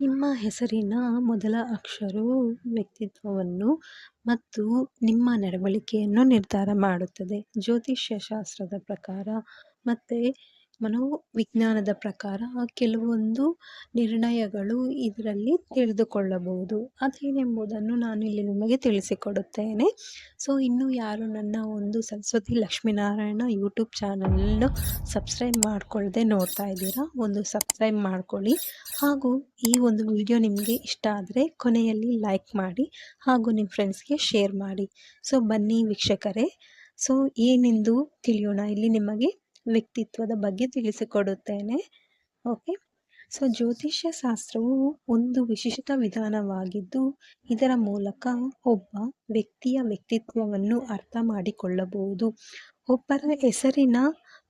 ನಿಮ್ಮ ಹೆಸರಿನ ಮೊದಲ ಅಕ್ಷರವು ವ್ಯಕ್ತಿತ್ವವನ್ನು ಮತ್ತು ನಿಮ್ಮ ನಡವಳಿಕೆಯನ್ನು ನಿರ್ಧಾರ ಮಾಡುತ್ತದೆ. ಜ್ಯೋತಿಷ್ಯ ಶಾಸ್ತ್ರದ ಪ್ರಕಾರ ಮತ್ತು ಮನೋವಿಜ್ಞಾನದ ಪ್ರಕಾರ ಕೆಲವೊಂದು ನಿರ್ಣಯಗಳು ಇದರಲ್ಲಿ ತಿಳಿದುಕೊಳ್ಳಬಹುದು. ಅದೇನೆಂಬುದನ್ನು ನಾನು ಇಲ್ಲಿ ನಿಮಗೆ ತಿಳಿಸಿಕೊಡುತ್ತೇನೆ. ಸೊ, ಇನ್ನು ಯಾರು ನನ್ನ ಒಂದು ಸರಸ್ವತಿ ಲಕ್ಷ್ಮೀನಾರಾಯಣ ಯೂಟ್ಯೂಬ್ ಚಾನಲನ್ನು ಸಬ್ಸ್ಕ್ರೈಬ್ ಮಾಡಿಕೊಳ್ಳದೆ ನೋಡ್ತಾ ಇದ್ದೀರಾ, ಒಂದು ಸಬ್ಸ್ಕ್ರೈಬ್ ಮಾಡ್ಕೊಳ್ಳಿ. ಹಾಗೂ ಈ ಒಂದು ವಿಡಿಯೋ ನಿಮಗೆ ಇಷ್ಟ ಆದರೆ ಕೊನೆಯಲ್ಲಿ ಲೈಕ್ ಮಾಡಿ, ಹಾಗೂ ನಿಮ್ಮ ಫ್ರೆಂಡ್ಸ್ಗೆ ಶೇರ್ ಮಾಡಿ. ಸೊ, ಬನ್ನಿ ವೀಕ್ಷಕರೇ. ಸೊ, ಏನೆಂದು ತಿಳಿಯೋಣ ಇಲ್ಲಿ ನಿಮಗೆ. ವ್ಯಕ್ತಿತ್ವದ ಬಗ್ಗೆ ತಿಳಿಸಿಕೊಡುತ್ತೇನೆ. ಓಕೆ. ಸೊ, ಜ್ಯೋತಿಷ್ಯ ಶಾಸ್ತ್ರವು ಒಂದು ವಿಶಿಷ್ಟ ವಿಧಾನವಾಗಿದ್ದು, ಇದರ ಮೂಲಕ ಒಬ್ಬ ವ್ಯಕ್ತಿಯ ವ್ಯಕ್ತಿತ್ವವನ್ನು ಅರ್ಥ ಮಾಡಿಕೊಳ್ಳಬಹುದು. ಒಬ್ಬರ ಹೆಸರಿನ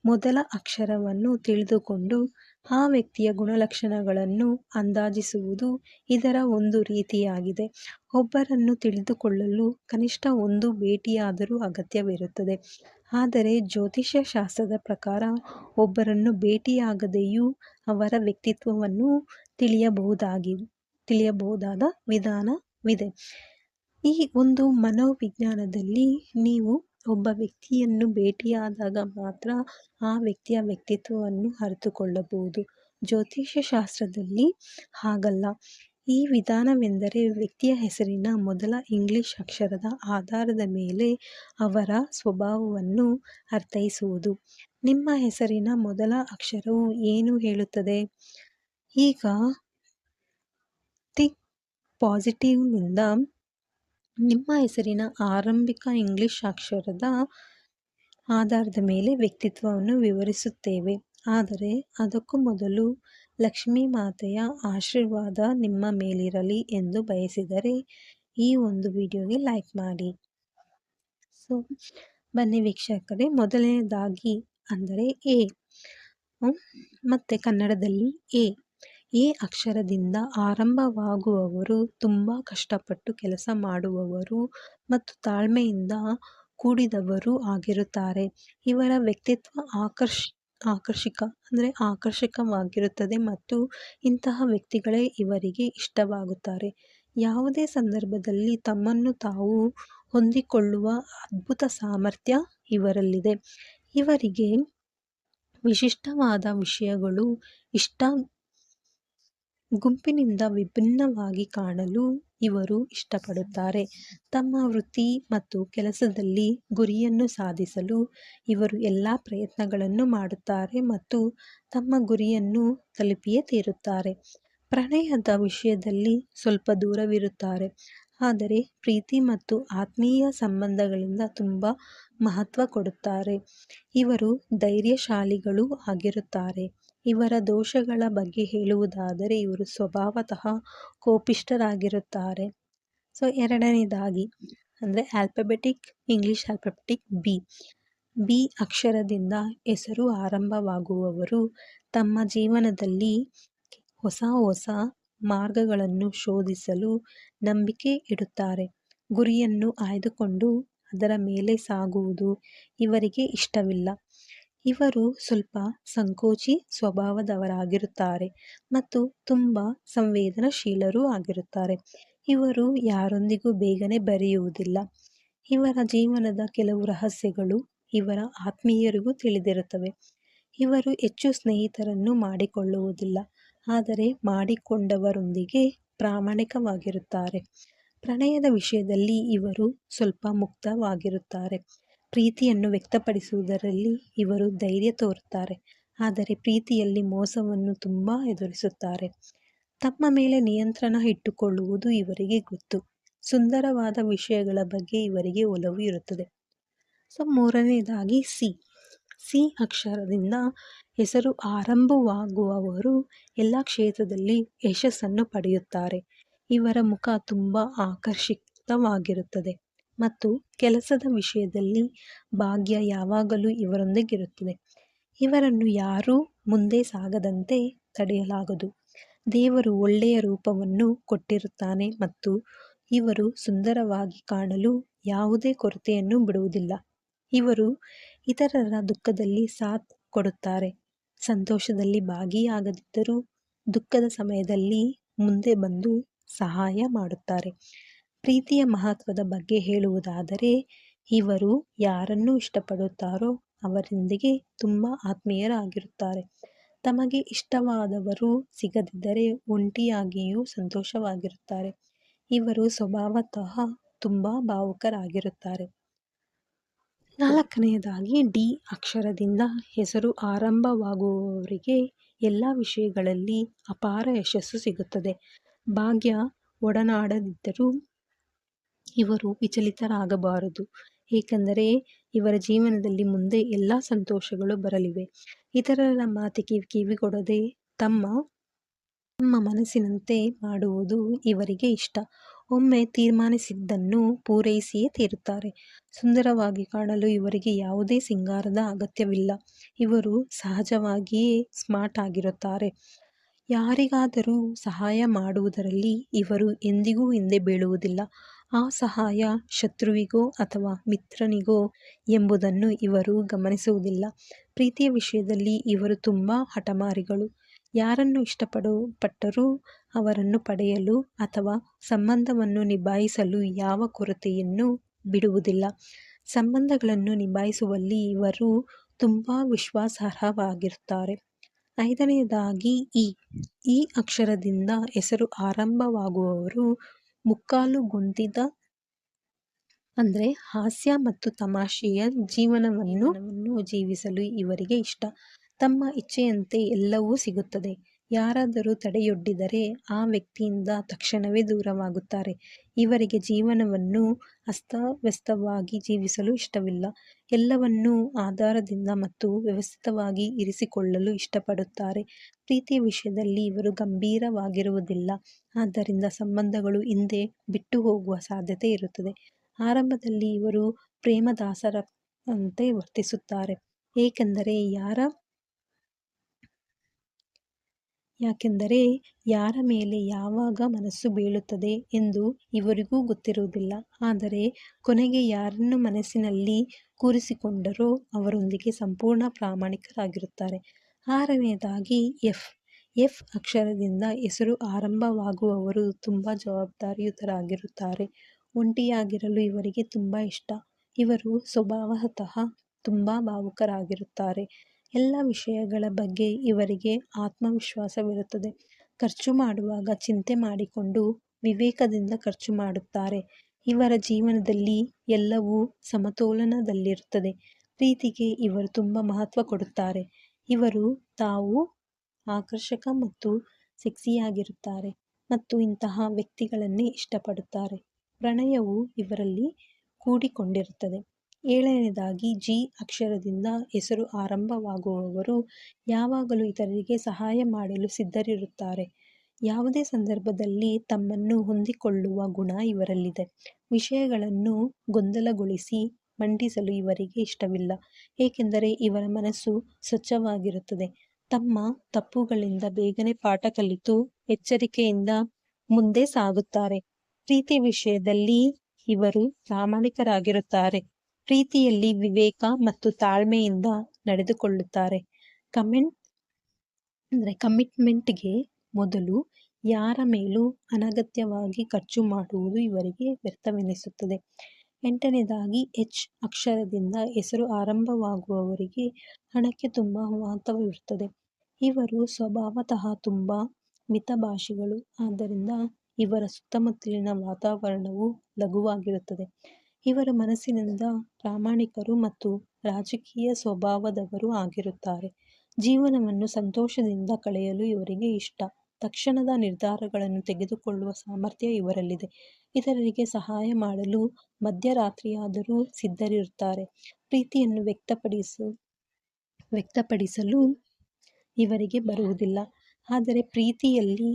ಮೊದಲ ಅಕ್ಷರವನ್ನು ತಿಳಿದುಕೊಂಡು ಆ ವ್ಯಕ್ತಿಯ ಗುಣಲಕ್ಷಣಗಳನ್ನು ಅಂದಾಜಿಸುವುದು ಇದರ ಒಂದು ರೀತಿಯಾಗಿದೆ. ಒಬ್ಬರನ್ನು ತಿಳಿದುಕೊಳ್ಳಲು ಕನಿಷ್ಠ ಒಂದು ಭೇಟಿಯಾದರೂ ಅಗತ್ಯವಿರುತ್ತದೆ. ಆದರೆ ಜ್ಯೋತಿಷ್ಯ ಶಾಸ್ತ್ರದ ಪ್ರಕಾರ ಒಬ್ಬರನ್ನು ಭೇಟಿಯಾಗದೆಯೂ ಅವರ ವ್ಯಕ್ತಿತ್ವವನ್ನು ತಿಳಿಯಬಹುದಾಗಿ, ತಿಳಿಯಬಹುದಾದ ವಿಧಾನವಿದೆ. ಈ ಒಂದು ಮನೋವಿಜ್ಞಾನದಲ್ಲಿ ನೀವು ಒಬ್ಬ ವ್ಯಕ್ತಿಯನ್ನು ಭೇಟಿಯಾದಾಗ ಮಾತ್ರ ಆ ವ್ಯಕ್ತಿಯ ವ್ಯಕ್ತಿತ್ವವನ್ನು ಅರಿತುಕೊಳ್ಳಬಹುದು. ಜ್ಯೋತಿಷ್ಯ ಶಾಸ್ತ್ರದಲ್ಲಿ ಹಾಗಲ್ಲ. ಈ ವಿಧಾನವೆಂದರೆ ವ್ಯಕ್ತಿಯ ಹೆಸರಿನ ಮೊದಲ ಇಂಗ್ಲಿಷ್ ಅಕ್ಷರದ ಆಧಾರದ ಮೇಲೆ ಅವರ ಸ್ವಭಾವವನ್ನು ಅರ್ಥೈಸುವುದು. ನಿಮ್ಮ ಹೆಸರಿನ ಮೊದಲ ಅಕ್ಷರವು ಏನು ಹೇಳುತ್ತದೆ? ಈಗ ತಿಕ್ ಪಾಸಿಟಿವ್ನಿಂದ ನಿಮ್ಮ ಹೆಸರಿನ ಆರಂಭಿಕ ಇಂಗ್ಲಿಷ್ ಅಕ್ಷರದ ಆಧಾರದ ಮೇಲೆ ವ್ಯಕ್ತಿತ್ವವನ್ನು ವಿವರಿಸುತ್ತೇವೆ. ಆದರೆ ಅದಕ್ಕೂ ಮೊದಲು ಲಕ್ಷ್ಮೀ ಮಾತೆಯ ಆಶೀರ್ವಾದ ನಿಮ್ಮ ಮೇಲಿರಲಿ ಎಂದು ಬಯಸಿದರೆ ಈ ಒಂದು ವಿಡಿಯೋಗೆ ಲೈಕ್ ಮಾಡಿ. ಸೊ, ಬನ್ನಿ ವೀಕ್ಷಕರೇ, ಮೊದಲನೇದಾಗಿ ಅಂದರೆ ಎ. ಮತ್ತು ಕನ್ನಡದಲ್ಲಿ ಎ. ಎ ಅಕ್ಷರದಿಂದ ಆರಂಭವಾಗುವವರು, ತುಂಬ ಕಷ್ಟಪಟ್ಟು ಕೆಲಸ ಮಾಡುವವರು ಮತ್ತು ತಾಳ್ಮೆಯಿಂದ ಕೂಡಿದವರು ಆಗಿರುತ್ತಾರೆ. ಇವರ ವ್ಯಕ್ತಿತ್ವ ಆಕರ್ಷ ಆಕರ್ಷಕ, ಅಂದರೆ ಆಕರ್ಷಕವಾಗಿರುತ್ತದೆ ಮತ್ತು ಇಂತಹ ವ್ಯಕ್ತಿಗಳೇ ಇವರಿಗೆ ಇಷ್ಟವಾಗುತ್ತಾರೆ. ಯಾವುದೇ ಸಂದರ್ಭದಲ್ಲಿ ತಮ್ಮನ್ನು ತಾವು ಹೊಂದಿಕೊಳ್ಳುವ ಅದ್ಭುತ ಸಾಮರ್ಥ್ಯ ಇವರಲ್ಲಿದೆ. ಇವರಿಗೆ ವಿಶಿಷ್ಟವಾದ ವಿಷಯಗಳು ಇಷ್ಟ, ಗುಂಪಿನಿಂದ ವಿಭಿನ್ನವಾಗಿ ಕಾಣಲು ಇವರು ಇಷ್ಟಪಡುತ್ತಾರೆ. ತಮ್ಮ ವೃತ್ತಿ ಮತ್ತು ಕೆಲಸದಲ್ಲಿ ಗುರಿಯನ್ನು ಸಾಧಿಸಲು ಇವರು ಎಲ್ಲ ಪ್ರಯತ್ನಗಳನ್ನು ಮಾಡುತ್ತಾರೆ ಮತ್ತು ತಮ್ಮ ಗುರಿಯನ್ನು ತಲುಪಿಯೇ ತೀರುತ್ತಾರೆ. ಪ್ರಣಯದ ವಿಷಯದಲ್ಲಿ ಸ್ವಲ್ಪ ದೂರವಿರುತ್ತಾರೆ, ಆದರೆ ಪ್ರೀತಿ ಮತ್ತು ಆತ್ಮೀಯ ಸಂಬಂಧಗಳಿಂದ ತುಂಬ ಮಹತ್ವ ಕೊಡುತ್ತಾರೆ. ಇವರು ಧೈರ್ಯಶಾಲಿಗಳೂ ಆಗಿರುತ್ತಾರೆ. ಇವರ ದೋಷಗಳ ಬಗ್ಗೆ ಹೇಳುವುದಾದರೆ ಇವರು ಸ್ವಭಾವತಃ ಕೋಪಿಷ್ಠರಾಗಿರುತ್ತಾರೆ. ಸೊ, ಎರಡನೇದಾಗಿ ಅಂದರೆ alphabetic English alphabetic B B ಅಕ್ಷರದಿಂದ ಹೆಸರು ಆರಂಭವಾಗುವವರು ತಮ್ಮ ಜೀವನದಲ್ಲಿ ಹೊಸ ಹೊಸ ಮಾರ್ಗಗಳನ್ನು ಶೋಧಿಸಲು ನಂಬಿಕೆ ಇಡುತ್ತಾರೆ. ಗುರಿಯನ್ನು ಆಯ್ದುಕೊಂಡು ಅದರ ಮೇಲೆ ಸಾಗುವುದು ಇವರಿಗೆ ಇಷ್ಟವಿಲ್ಲ. ಇವರು ಸ್ವಲ್ಪ ಸಂಕೋಚಿ ಸ್ವಭಾವದವರಾಗಿರುತ್ತಾರೆ ಮತ್ತು ತುಂಬ ಸಂವೇದನಶೀಲರೂ ಆಗಿರುತ್ತಾರೆ. ಇವರು ಯಾರೊಂದಿಗೂ ಬೇಗನೆ ಬರೆಯುವುದಿಲ್ಲ. ಇವರ ಜೀವನದ ಕೆಲವು ರಹಸ್ಯಗಳು ಇವರ ಆತ್ಮೀಯರಿಗೂ ತಿಳಿದಿರುತ್ತವೆ. ಇವರು ಹೆಚ್ಚು ಸ್ನೇಹಿತರನ್ನು ಮಾಡಿಕೊಳ್ಳುವುದಿಲ್ಲ, ಆದರೆ ಮಾಡಿಕೊಂಡವರೊಂದಿಗೆ ಪ್ರಾಮಾಣಿಕವಾಗಿರುತ್ತಾರೆ. ಪ್ರಣಯದ ವಿಷಯದಲ್ಲಿ ಇವರು ಸ್ವಲ್ಪ ಮುಕ್ತವಾಗಿರುತ್ತಾರೆ. ಪ್ರೀತಿಯನ್ನು ವ್ಯಕ್ತಪಡಿಸುವುದರಲ್ಲಿ ಇವರು ಧೈರ್ಯ ತೋರುತ್ತಾರೆ. ಆದರೆ ಪ್ರೀತಿಯಲ್ಲಿ ಮೋಸವನ್ನು ತುಂಬ ಎದುರಿಸುತ್ತಾರೆ. ತಮ್ಮ ಮೇಲೆ ನಿಯಂತ್ರಣ ಇಟ್ಟುಕೊಳ್ಳುವುದು ಇವರಿಗೆ ಗೊತ್ತು. ಸುಂದರವಾದ ವಿಷಯಗಳ ಬಗ್ಗೆ ಇವರಿಗೆ ಒಲವು ಇರುತ್ತದೆ. ಸೊ, ಮೂರನೇದಾಗಿ ಸಿ. ಸಿ ಅಕ್ಷರದಿಂದ ಹೆಸರು ಆರಂಭವಾಗುವವರು ಎಲ್ಲ ಕ್ಷೇತ್ರದಲ್ಲಿ ಯಶಸ್ಸನ್ನು ಪಡೆಯುತ್ತಾರೆ. ಇವರ ಮುಖ ತುಂಬ ಆಕರ್ಷಿತವಾಗಿರುತ್ತದೆ. ಮತ್ತು ಕೆಲಸದ ವಿಷಯದಲ್ಲಿ ಭಾಗ್ಯ ಯಾವಾಗಲೂ ಇವರೊಂದಿಗಿರುತ್ತದೆ. ಇವರನ್ನು ಯಾರೂ ಮುಂದೆ ಸಾಗದಂತೆ ತಡೆಯಲಾಗದು. ದೇವರು ಒಳ್ಳೆಯ ರೂಪವನ್ನು ಕೊಟ್ಟಿರುತ್ತಾನೆ ಮತ್ತು ಇವರು ಸುಂದರವಾಗಿ ಕಾಣಲು ಯಾವುದೇ ಕೊರತೆಯನ್ನು ಬಿಡುವುದಿಲ್ಲ. ಇವರು ಇತರರ ದುಃಖದಲ್ಲಿ ಸಾಥ್ ಕೊಡುತ್ತಾರೆ. ಸಂತೋಷದಲ್ಲಿ ಭಾಗಿಯಾಗದಿದ್ದರೂ ದುಃಖದ ಸಮಯದಲ್ಲಿ ಮುಂದೆ ಬಂದು ಸಹಾಯ ಮಾಡುತ್ತಾರೆ. ಪ್ರೀತಿಯ ಮಹತ್ವದ ಬಗ್ಗೆ ಹೇಳುವುದಾದರೆ, ಇವರು ಯಾರನ್ನು ಇಷ್ಟಪಡುತ್ತಾರೋ ಅವರೊಂದಿಗೆ ತುಂಬ ಆತ್ಮೀಯರಾಗಿರುತ್ತಾರೆ. ತಮಗೆ ಇಷ್ಟವಾದವರು ಸಿಗದಿದ್ದರೆ ಒಂಟಿಯಾಗಿಯೂ ಸಂತೋಷವಾಗಿರುತ್ತಾರೆ. ಇವರು ಸ್ವಭಾವತಃ ತುಂಬ ಭಾವುಕರಾಗಿರುತ್ತಾರೆ. ನಾಲ್ಕನೆಯದಾಗಿ, ಡಿ ಅಕ್ಷರದಿಂದ ಹೆಸರು ಆರಂಭವಾಗುವವರಿಗೆ ಎಲ್ಲ ವಿಷಯಗಳಲ್ಲಿ ಅಪಾರ ಯಶಸ್ಸು ಸಿಗುತ್ತದೆ. ಭಾಗ್ಯ ಒಡನಾಡದಿದ್ದರೂ ಇವರು ವಿಚಲಿತರಾಗಬಾರದು. ಏಕೆಂದರೆ ಇವರ ಜೀವನದಲ್ಲಿ ಮುಂದೆ ಎಲ್ಲ ಸಂತೋಷಗಳು ಬರಲಿವೆ. ಇತರರ ಮಾತಿಗೆ ಕಿವಿಗೊಡದೆ ತಮ್ಮ ತಮ್ಮ ಮನಸ್ಸಿನಂತೆ ಮಾಡುವುದು ಇವರಿಗೆ ಇಷ್ಟ. ಒಮ್ಮೆ ತೀರ್ಮಾನಿಸಿದ್ದನ್ನು ಪೂರೈಸಿಯೇ ತೀರುತ್ತಾರೆ. ಸುಂದರವಾಗಿ ಕಾಣಲು ಇವರಿಗೆ ಯಾವುದೇ ಸಿಂಗಾರದ ಅಗತ್ಯವಿಲ್ಲ. ಇವರು ಸಹಜವಾಗಿಯೇ ಸ್ಮಾರ್ಟ್ ಆಗಿರುತ್ತಾರೆ. ಯಾರಿಗಾದರೂ ಸಹಾಯ ಮಾಡುವುದರಲ್ಲಿ ಇವರು ಎಂದಿಗೂ ಹಿಂದೆ ಬೀಳುವುದಿಲ್ಲ. ಆ ಸಹಾಯ ಶತ್ರುವಿಗೋ ಅಥವಾ ಮಿತ್ರನಿಗೋ ಎಂಬುದನ್ನು ಇವರು ಗಮನಿಸುವುದಿಲ್ಲ. ಪ್ರೀತಿಯ ವಿಷಯದಲ್ಲಿ ಇವರು ತುಂಬ ಹಠಮಾರಿಗಳು. ಯಾರನ್ನು ಇಷ್ಟಪಡು ಪಟ್ಟರೂ ಅವರನ್ನು ಪಡೆಯಲು ಅಥವಾ ಸಂಬಂಧವನ್ನು ನಿಭಾಯಿಸಲು ಯಾವ ಕೊರತೆಯನ್ನು ಬಿಡುವುದಿಲ್ಲ. ಸಂಬಂಧಗಳನ್ನು ನಿಭಾಯಿಸುವಲ್ಲಿ ಇವರು ತುಂಬ ವಿಶ್ವಾಸಾರ್ಹವಾಗಿರುತ್ತಾರೆ. ಐದನೆಯದಾಗಿ ಈ ಈ ಅಕ್ಷರದಿಂದ ಹೆಸರು ಆರಂಭವಾಗುವವರು ಮುಕ್ಕಾಲು ಗುಂದಿದ ಅಂದರೆ ಹಾಸ್ಯ ಮತ್ತು ತಮಾಷೆಯ ಜೀವನವನ್ನು ಜೀವಿಸಲು ಇವರಿಗೆ ಇಷ್ಟ. ತಮ್ಮ ಇಚ್ಛೆಯಂತೆ ಎಲ್ಲವೂ ಸಿಗುತ್ತದೆ. ಯಾರಾದರೂ ತಡೆಯೊಡ್ಡಿದರೆ ಆ ವ್ಯಕ್ತಿಯಿಂದ ತಕ್ಷಣವೇ ದೂರವಾಗುತ್ತಾರೆ. ಇವರಿಗೆ ಜೀವನವನ್ನು ಅಸ್ತವ್ಯಸ್ತವಾಗಿ ಜೀವಿಸಲು ಇಷ್ಟವಿಲ್ಲ. ಎಲ್ಲವನ್ನೂ ಆಧಾರದಿಂದ ಮತ್ತು ವ್ಯವಸ್ಥಿತವಾಗಿ ಇರಿಸಿಕೊಳ್ಳಲು ಇಷ್ಟಪಡುತ್ತಾರೆ. ಪ್ರೀತಿಯ ವಿಷಯದಲ್ಲಿ ಇವರು ಗಂಭೀರವಾಗಿರುವುದಿಲ್ಲ. ಆದ್ದರಿಂದ ಸಂಬಂಧಗಳು ಹಿಂದೆ ಬಿಟ್ಟು ಹೋಗುವ ಸಾಧ್ಯತೆ ಇರುತ್ತದೆ. ಆರಂಭದಲ್ಲಿ ಇವರು ಪ್ರೇಮದಾಸರಂತೆ ವರ್ತಿಸುತ್ತಾರೆ. ಏಕೆಂದರೆ ಯಾರ ಯಾಕೆಂದರೆ ಯಾರ ಮೇಲೆ ಯಾವಾಗ ಮನಸ್ಸು ಬೀಳುತ್ತದೆ ಎಂದು ಇವರಿಗೂ ಗೊತ್ತಿರುವುದಿಲ್ಲ. ಆದರೆ ಕೊನೆಗೆ ಯಾರನ್ನು ಮನಸ್ಸಿನಲ್ಲಿ ಕೂರಿಸಿಕೊಂಡರೋ ಅವರೊಂದಿಗೆ ಸಂಪೂರ್ಣ ಪ್ರಾಮಾಣಿಕರಾಗಿರುತ್ತಾರೆ. ಆರನೆಯದಾಗಿ ಎಫ್. ಎಫ್ ಅಕ್ಷರದಿಂದ ಹೆಸರು ಆರಂಭವಾಗುವವರು ತುಂಬ ಜವಾಬ್ದಾರಿಯುತರಾಗಿರುತ್ತಾರೆ. ಒಂಟಿಯಾಗಿರಲು ಇವರಿಗೆ ತುಂಬ ಇಷ್ಟ. ಇವರು ಸ್ವಭಾವತಃ ತುಂಬ ಭಾವುಕರಾಗಿರುತ್ತಾರೆ. ಎಲ್ಲ ವಿಷಯಗಳ ಬಗ್ಗೆ ಇವರಿಗೆ ಆತ್ಮವಿಶ್ವಾಸವಿರುತ್ತದೆ. ಖರ್ಚು ಮಾಡುವಾಗ ಚಿಂತೆ ಮಾಡಿಕೊಂಡು ವಿವೇಕದಿಂದ ಖರ್ಚು ಮಾಡುತ್ತಾರೆ. ಇವರ ಜೀವನದಲ್ಲಿ ಎಲ್ಲವೂ ಸಮತೋಲನದಲ್ಲಿರುತ್ತದೆ. ಪ್ರೀತಿಗೆ ಇವರು ತುಂಬ ಮಹತ್ವ ಕೊಡುತ್ತಾರೆ. ಇವರು ತಾವು ಆಕರ್ಷಕ ಮತ್ತು ಸೆಕ್ಸಿಯಾಗಿರುತ್ತಾರೆ ಮತ್ತು ಇಂತಹ ವ್ಯಕ್ತಿಗಳನ್ನೇ ಇಷ್ಟಪಡುತ್ತಾರೆ. ಪ್ರಣಯವು ಇವರಲ್ಲಿ ಕೂಡಿಕೊಂಡಿರುತ್ತದೆ. ಏಳನೆಯದಾಗಿ ಜಿ ಅಕ್ಷರದಿಂದ ಹೆಸರು ಆರಂಭವಾಗುವವರು ಯಾವಾಗಲೂ ಇತರರಿಗೆ ಸಹಾಯ ಮಾಡಲು ಸಿದ್ಧರಿರುತ್ತಾರೆ. ಯಾವುದೇ ಸಂದರ್ಭದಲ್ಲಿ ತಮ್ಮನ್ನು ಹೊಂದಿಕೊಳ್ಳುವ ಗುಣ ಇವರಲ್ಲಿದೆ. ವಿಷಯಗಳನ್ನು ಗೊಂದಲಗೊಳಿಸಿ ಮಂಡಿಸಲು ಇವರಿಗೆ ಇಷ್ಟವಿಲ್ಲ. ಏಕೆಂದರೆ ಇವರ ಮನಸ್ಸು ಸ್ವಚ್ಛವಾಗಿರುತ್ತದೆ. ತಮ್ಮ ತಪ್ಪುಗಳಿಂದ ಬೇಗನೆ ಪಾಠ ಕಲಿತು ಎಚ್ಚರಿಕೆಯಿಂದ ಮುಂದೆ ಸಾಗುತ್ತಾರೆ. ಪ್ರೀತಿ ವಿಷಯದಲ್ಲಿ ಇವರು ಪ್ರಾಮಾಣಿಕರಾಗಿರುತ್ತಾರೆ. ಪ್ರೀತಿಯಲ್ಲಿ ವಿವೇಕ ಮತ್ತು ತಾಳ್ಮೆಯಿಂದ ನಡೆದುಕೊಳ್ಳುತ್ತಾರೆ. ಕಮೆಂಟ್ ಅಂದರೆ ಕಮಿಟ್ಮೆಂಟ್ಗೆ ಮೊದಲು ಯಾರ ಮೇಲೂ ಅನಗತ್ಯವಾಗಿ ಖರ್ಚು ಮಾಡುವುದು ಇವರಿಗೆ ವ್ಯರ್ಥವೆನಿಸುತ್ತದೆ. ಎಂಟನೇದಾಗಿ, ಎಚ್ ಅಕ್ಷರದಿಂದ ಹೆಸರು ಆರಂಭವಾಗುವವರಿಗೆ ಹಣಕ್ಕೆ ತುಂಬ ಮಹತ್ವವಿರುತ್ತದೆ. ಇವರು ಸ್ವಭಾವತಃ ತುಂಬ ಮಿತಭಾಷಿಗಳು, ಆದ್ದರಿಂದ ಇವರ ಸುತ್ತಮುತ್ತಲಿನ ವಾತಾವರಣವು ಲಘುವಾಗಿರುತ್ತದೆ. ಇವರು ಮನಸ್ಸಿನಿಂದ ಪ್ರಾಮಾಣಿಕರು ಮತ್ತು ರಾಜಕೀಯ ಸ್ವಭಾವದವರು ಆಗಿರುತ್ತಾರೆ. ಜೀವನವನ್ನು ಸಂತೋಷದಿಂದ ಕಳೆಯಲು ಇವರಿಗೆ ಇಷ್ಟ. ತಕ್ಷಣದ ನಿರ್ಧಾರಗಳನ್ನು ತೆಗೆದುಕೊಳ್ಳುವ ಸಾಮರ್ಥ್ಯ ಇವರಲ್ಲಿದೆ. ಇತರರಿಗೆ ಸಹಾಯ ಮಾಡಲು ಮಧ್ಯರಾತ್ರಿಯಾದರೂ ಸಿದ್ಧರಿರುತ್ತಾರೆ. ಪ್ರೀತಿಯನ್ನು ವ್ಯಕ್ತಪಡಿಸು, ವ್ಯಕ್ತಪಡಿಸಲು ಇವರಿಗೆ ಬರುವುದಿಲ್ಲ. ಆದರೆ ಪ್ರೀತಿಯಲ್ಲಿ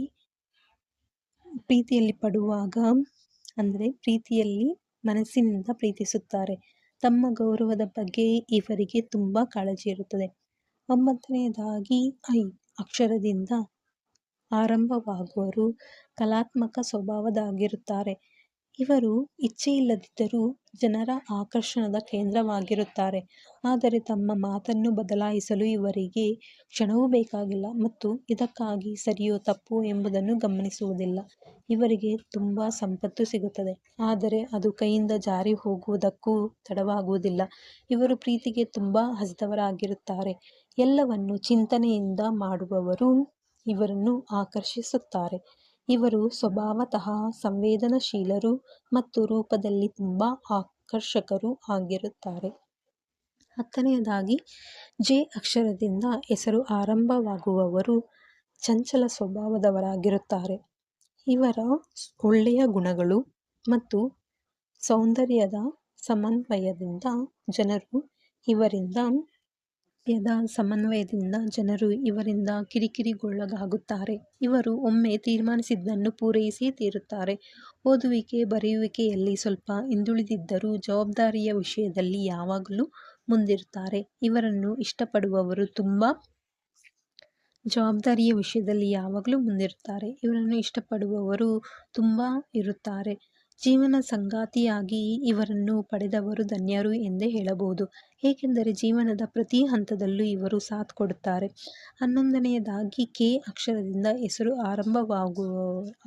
ಪ್ರೀತಿಯಲ್ಲಿ ಪಡುವಾಗ, ಅಂದರೆ ಪ್ರೀತಿಯಲ್ಲಿ ಮನಸ್ಸಿನಿಂದ ಪ್ರೀತಿಸುತ್ತಾರೆ. ತಮ್ಮ ಗೌರವದ ಬಗ್ಗೆ ಇವರಿಗೆ ತುಂಬ ಕಾಳಜಿ ಇರುತ್ತದೆ. ಒಂಬತ್ತನೆಯದಾಗಿ, ಐ, ಅಕ್ಷರದಿಂದ ಆರಂಭವಾಗುವರು ಕಲಾತ್ಮಕ ಸ್ವಭಾವದಾಗಿರುತ್ತಾರೆ ಇವರು ಇಚ್ಛೆಯಿಲ್ಲದಿದ್ದರೂ ಜನರ ಆಕರ್ಷಣದ ಕೇಂದ್ರವಾಗಿರುತ್ತಾರೆ. ಆದರೆ ತಮ್ಮ ಮಾತನ್ನು ಬದಲಾಯಿಸಲು ಇವರಿಗೆ ಕ್ಷಣವೂ ಬೇಕಾಗಿಲ್ಲ ಮತ್ತು ಇದಕ್ಕಾಗಿ ಸರಿಯೋ ತಪ್ಪೋ ಎಂಬುದನ್ನು ಗಮನಿಸುವುದಿಲ್ಲ. ಇವರಿಗೆ ತುಂಬ ಸಂಪತ್ತು ಸಿಗುತ್ತದೆ. ಆದರೆ ಅದು ಕೈಯಿಂದ ಜಾರಿ ಹೋಗುವುದಕ್ಕೂ ತಡವಾಗುವುದಿಲ್ಲ. ಇವರು ಪ್ರೀತಿಗೆ ತುಂಬ ಹಸಿದವರಾಗಿರುತ್ತಾರೆ. ಎಲ್ಲವನ್ನು ಚಿಂತನೆಯಿಂದ ಮಾಡುವವರು ಇವರನ್ನು ಆಕರ್ಷಿಸುತ್ತಾರೆ. ಇವರು ಸ್ವಭಾವತಃ ಸಂವೇದನಾಶೀಲರು ಮತ್ತು ರೂಪದಲ್ಲಿ ತುಂಬ ಆಕರ್ಷಕರು ಆಗಿರುತ್ತಾರೆ. ಹತ್ತನೆಯದಾಗಿ, ಜೆ ಅಕ್ಷರದಿಂದ ಹೆಸರು ಆರಂಭವಾಗುವವರು ಚಂಚಲ ಸ್ವಭಾವದವರಾಗಿರುತ್ತಾರೆ. ಇವರ ಒಳ್ಳೆಯ ಗುಣಗಳು ಮತ್ತು ಸೌಂದರ್ಯದ ಸಮನ್ವಯದಿಂದ ಜನರು ಇವರಿಂದ ಯದ ಸಮನ್ವಯದಿಂದ ಜನರು ಇವರಿಂದ ಕಿರಿಕಿರಿಗೊಳಗಾಗುತ್ತಾರೆ. ಇವರು ಒಮ್ಮೆ ತೀರ್ಮಾನಿಸಿದ್ದನ್ನು ಪೂರೈಸಿ ತೀರುತ್ತಾರೆ. ಓದುವಿಕೆ, ಬರೆಯುವಿಕೆಯಲ್ಲಿ ಸ್ವಲ್ಪ ಹಿಂದುಳಿದಿದ್ದರೂ ಜವಾಬ್ದಾರಿಯ ವಿಷಯದಲ್ಲಿ ಯಾವಾಗಲೂ ಮುಂದಿರುತ್ತಾರೆ. ಇವರನ್ನು ಇಷ್ಟಪಡುವವರು ತುಂಬ ಜವಾಬ್ದಾರಿಯ ವಿಷಯದಲ್ಲಿ ಯಾವಾಗಲೂ ಮುಂದಿರುತ್ತಾರೆ. ಇವರನ್ನು ಇಷ್ಟಪಡುವವರು ತುಂಬ ಇರುತ್ತಾರೆ. ಜೀವನ ಸಂಗಾತಿಯಾಗಿ ಇವರನ್ನು ಪಡೆದವರು ಧನ್ಯರು ಎಂದೇ ಹೇಳಬಹುದು. ಏಕೆಂದರೆ ಜೀವನದ ಪ್ರತಿ ಹಂತದಲ್ಲೂ ಇವರು ಸಾಥ್ ಕೊಡುತ್ತಾರೆ. ಹನ್ನೊಂದನೆಯದಾಗಿ, ಕೆ ಅಕ್ಷರದಿಂದ ಹೆಸರು ಆರಂಭವಾಗುವ,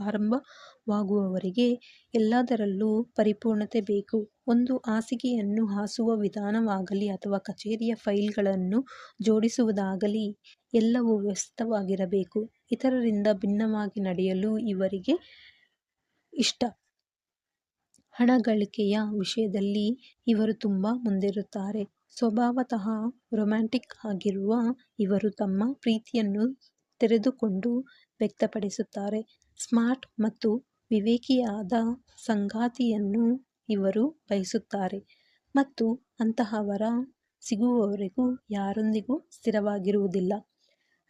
ಆರಂಭವಾಗುವವರಿಗೆ ಎಲ್ಲದರಲ್ಲೂ ಪರಿಪೂರ್ಣತೆ ಬೇಕು. ಒಂದು ಹಾಸಿಗೆಯನ್ನು ಹಾಸುವ ವಿಧಾನವಾಗಲಿ ಅಥವಾ ಕಚೇರಿಯ ಫೈಲ್ಗಳನ್ನು ಜೋಡಿಸುವುದಾಗಲಿ ಎಲ್ಲವೂ ವ್ಯಸ್ತವಾಗಿರಬೇಕು. ಇತರರಿಂದ ಭಿನ್ನವಾಗಿ ನಡೆಯಲು ಇವರಿಗೆ ಇಷ್ಟ. ಹಣ ಗಳಿಕೆಯ ವಿಷಯದಲ್ಲಿ ಇವರು ತುಂಬ ಮುಂದಿರುತ್ತಾರೆ. ಸ್ವಭಾವತಃ ರೊಮ್ಯಾಂಟಿಕ್ ಆಗಿರುವ ಇವರು ತಮ್ಮ ಪ್ರೀತಿಯನ್ನು ತೆರೆದುಕೊಂಡು ವ್ಯಕ್ತಪಡಿಸುತ್ತಾರೆ. ಸ್ಮಾರ್ಟ್ ಮತ್ತು ವಿವೇಕಿಯಾದ ಸಂಗಾತಿಯನ್ನು ಇವರು ಬಯಸುತ್ತಾರೆ ಮತ್ತು ಅಂತಹವರ ಸಿಗುವವರೆಗೂ ಯಾರೊಂದಿಗೂ ಸ್ಥಿರವಾಗಿರುವುದಿಲ್ಲ.